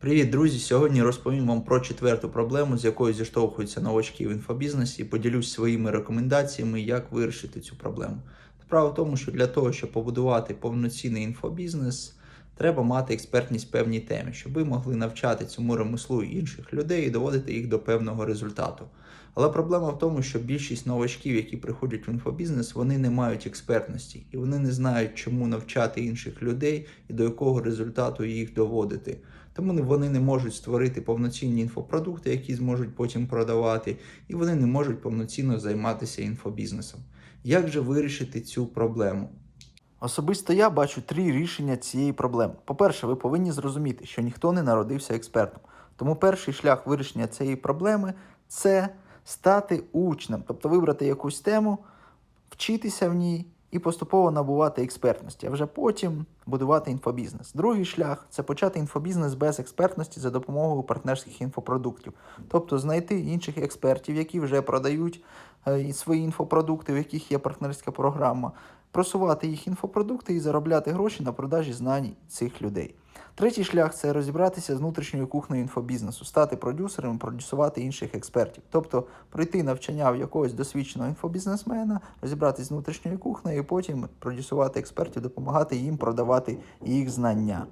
Привіт, друзі! Сьогодні розповім вам про четверту проблему, з якою зіштовхуються новачки в інфобізнесі, і поділюсь своїми рекомендаціями, як вирішити цю проблему. Справа в тому, що для того, щоб побудувати повноцінний інфобізнес, треба мати експертність в певній темі, щоб ви могли навчати цьому ремеслу інших людей і доводити їх до певного результату. Але проблема в тому, що більшість новачків, які приходять в інфобізнес, вони не мають експертності і вони не знають, чому навчати інших людей і до якого результату їх доводити. Тому вони не можуть створити повноцінні інфопродукти, які зможуть потім продавати, і вони не можуть повноцінно займатися інфобізнесом. Як же вирішити цю проблему? Особисто я бачу три рішення цієї проблеми. По-перше, ви повинні зрозуміти, що ніхто не народився експертом. Тому перший шлях вирішення цієї проблеми це стати учнем, тобто вибрати якусь тему, вчитися в ній і поступово набувати експертності, а вже потім будувати інфобізнес. Другий шлях це почати інфобізнес без експертності за допомогою партнерських інфопродуктів, тобто знайти інших експертів, які вже продають е, свої інфопродукти, в яких є партнерська програма, просувати їх інфопродукти і заробляти гроші на продажі знань цих людей. Третій шлях це розібратися з внутрішньою кухнею інфобізнесу, стати продюсером, продюсувати інших експертів, тобто пройти навчання в якогось досвідченого інфобізнесмена, розібратися з внутрішньою кухнею, і потім продюсувати експертів, допомагати їм продавати їх знання.